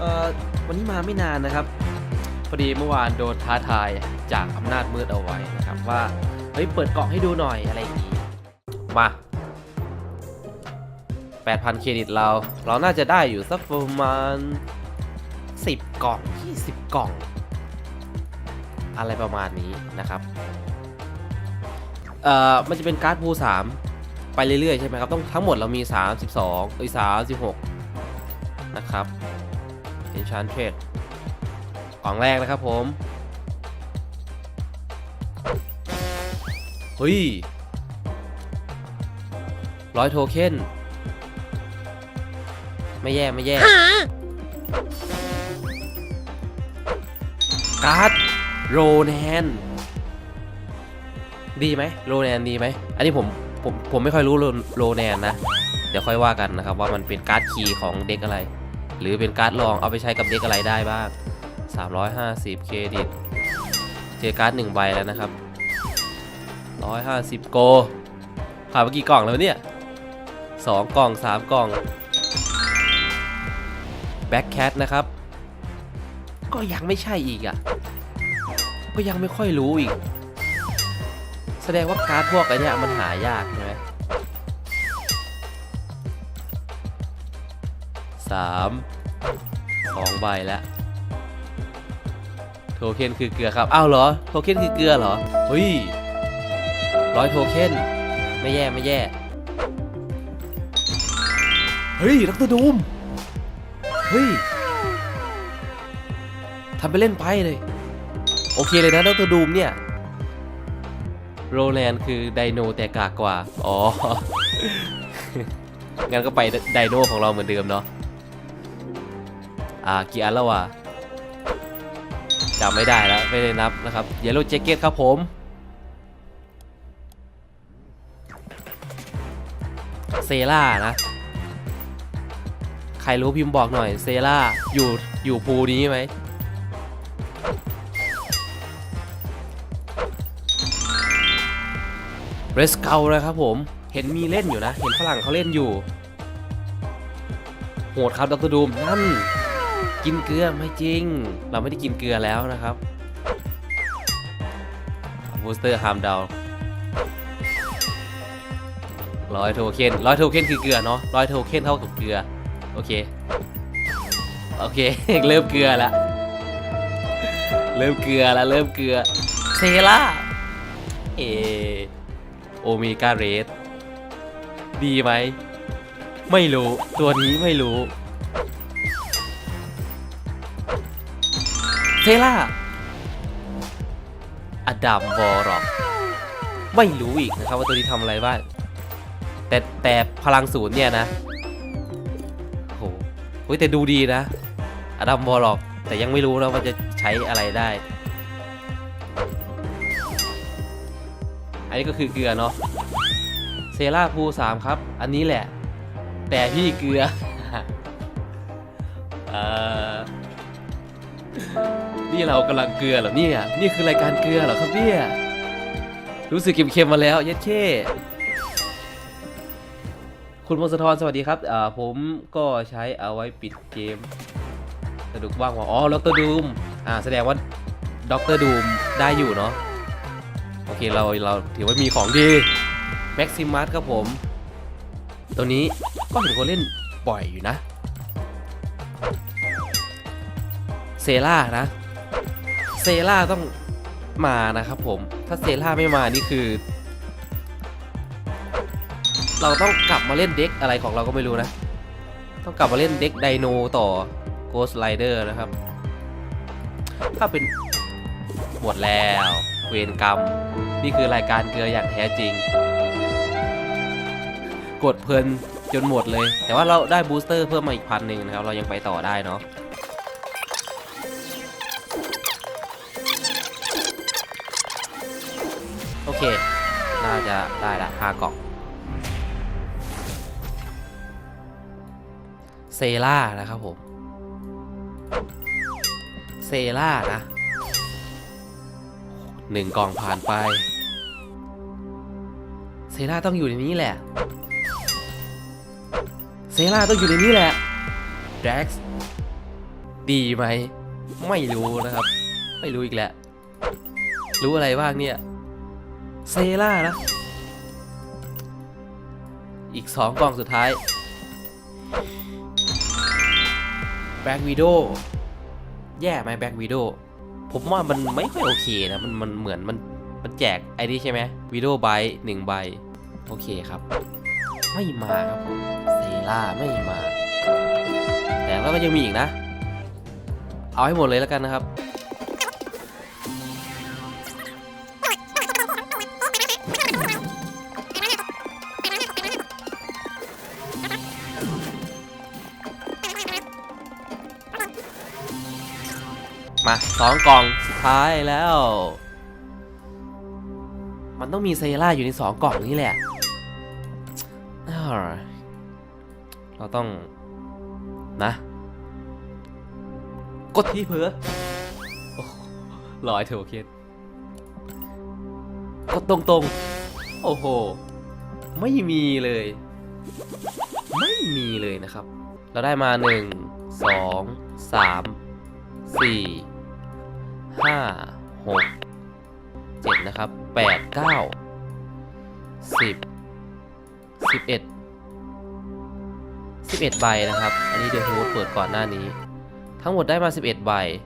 เอ่อวันนี้มาไม่นานนะครับ พอดีเมื่อวานโดนท้าทายจากอำนาจมืดเอาไว้นะครับว่าเฮ้ยเปิดกล่องให้ดูหน่อยอะไรอย่างนี้มา 8,000 เครดิตเรา เราน่าจะได้อยู่สักประมาณ 10 กล่อง 20 กล่อง อะไรประมาณนี้นะครับเอ่อมันจะเป็นการ์ดบู3ไปเรื่อยๆใช่ไหมครับ ต้องทั้งหมดเรามี 32เอ้ย36 นะครับ Enchanted กล่องแรกนะครับผมเฮ้ยร้อยโทเค็นไม่แย่ ไม่แย่ การ์ดโรแนน ดีไหมโรแนนดีไหม อันนี้ผม ผม ผมไม่ค่อยรู้โรโรแนนนะ เดี๋ยวค่อยว่ากันนะครับ ว่ามันเป็นการ์ดคีย์ของเด็กอะไร หรือเป็นการ์ดรองเอาไปใช้กับเด็กอะไรได้บ้าง 350 เครดิต เจอการ์ดหนึ่งใบแล้วนะครับ 150 โกผ่านไปกี่กล่องแล้วเนี่ย 2 กล่อง 3 กล่องแบ็คแคทนะครับ ก็ยังไม่ใช่อีกอะ ก็ยังไม่ค่อยรู้อีก แสดงว่าการ์ดพวกไอเนี่ยมันหายากใช่ไหม สามสองใบแล้วโทเค็นคือเกลือครับ อ้าวเหรอ โทเค็นคือเกลือเหรอเฮ้ยร้อยโทเค็นไม่แย่ไม่แย่ เฮ้ยดรดูม เฮ้ยทำไปเล่นไปเลย โอเคเลยนะดรดูมเนี่ย โรแลนคือไดโนแต่กากกว่า อ๋อ งั้นก็ไปไดโนของเราเหมือนเดิมเนาะ อ่ากี่อันแล้ววะจำไม่ได้แล้วไม่ได้นับนะครับเยลโล่แจ็คเก็ตครับผมเซล่านะใครรู้พิมพ์บอกหน่อยเซล่าอยู่อยู่ภูนี้ไหมเรสเกลนะครับผมเห็นมีเล่นอยู่นะ เห็นฝรั่งเขาเล่นอยู่ โหดครับดรดูมนั่น กินเกลือไม่จริง เราไม่ได้กินเกลือแล้วนะครับบูสเตอร์ฮามดาวร้อยโทเค็นร้อยโทเค็นคือเกลือเนาะร้อยโทเค็นเท่ากับเกลือ โอเค โอเค เริ่มเกลือแล้วเริ่มเกลือแล้วเริ่มเกลือ เซล่า เอโอเมก้าเรสดีไหม ไม่รู้ ตัวนี้ไม่รู้ ล่า อดัมวอร์ร็อกไม่รู้อีกนะครับว่าตัวนี้ทำอะไรบ้างแต่แต่พลังศูนย์เนี่ยนะโหเฮ้ยแต่ดูดีนะ อดัมวอร์ร็อกแต่ยังไม่รู้นะว่าจะใช้อะไรได้ อันนี้ก็คือเกลือเนาะเซราพูสามครับ อันนี้แหละ แต่พี่เกลือ เอ่อี่เรากำลังเกลือเหรอเนี่ย นี่คือรายการเกลือเหรอครับเนี่ย รู้สึกเค็มๆมาแล้ว เย็ดเช่คุณพงศธรสวัสดีครับอ่าผมก็ใช้เอาไว้ปิดเกมสนุกว่างว่าอ๋อด็อกเตอร์ดูมอ่าแสดงว่าด็อกเตอร์ดูมได้อยู่เนาะโอเคเราเราถือว่ามีของดีแม็กซิมัสครับผม ตัวนี้ก็เห็นคนเล่นบ่อยอยู่นะ เซล่านะ เซล่าต้องมานะครับผม ถ้าเซล่าไม่มานี่คือ เราต้องกลับมาเล่นเด็กอะไรของเราก็ไม่รู้นะ ต้องกลับมาเล่นเด็กไดโนต่อ Ghost Rider นะครับ ถ้าเป็นหมดแล้วเวรกรรม นี่คือรายการเกลืออย่างแท้จริง กดเพลินจนหมดเลย แต่ว่าเราได้บูสเตอร์เพิ่มมาอีกพันหนึ่งนะครับ เรายังไปต่อได้เนาะ โอเค น่าจะได้ละห้ากล่อง เซล่านะครับผม เซล่านะหนึ่งกล่องผ่านไป เซล่าต้องอยู่ในนี้แหละ เซล่าต้องอยู่ในนี้แหละแดร็กซ์ดีไหม ไม่รู้นะครับ ไม่รู้อีกแล้ว รู้อะไรบ้างเนี่ย เซล่านะ อีกสองกล่องสุดท้ายแบ็กวีดแย่ไหมแบ็กวีดผมว่ามันไม่ค่อยโอเคนะ มันมันเหมือนมันมันแจกไอ้นี่ใช่ไหมวีดใบหนึ่งใบ โอเคครับ ไม่มาครับผมเซล่าไม่มา แต่ว่าก็ยังมีอีกนะ เอาให้หมดเลยแล้วกันนะครับ มาสองกล่องสุดท้ายแล้ว มันต้องมีเซล่าอยู่ในสองกล่องนี้แหละอ้าวเราต้องนะ กดที่เผลอโอ้โหลอยเถอะโอเคกดตรงๆ โอ้โห ไม่มีเลย ไม่มีเลยนะครับ เราได้มาหนึ่งสองสามสี่ ห้าหกเจ็ดนะครับแปดเก้าสิบสิบเอ็ดสิบเอ็ดใบนะครับ อันนี้เดี๋ยวโฮเปิดก่อนหน้านี้ ทั้งหมดได้มาสิบเอ็ดใบ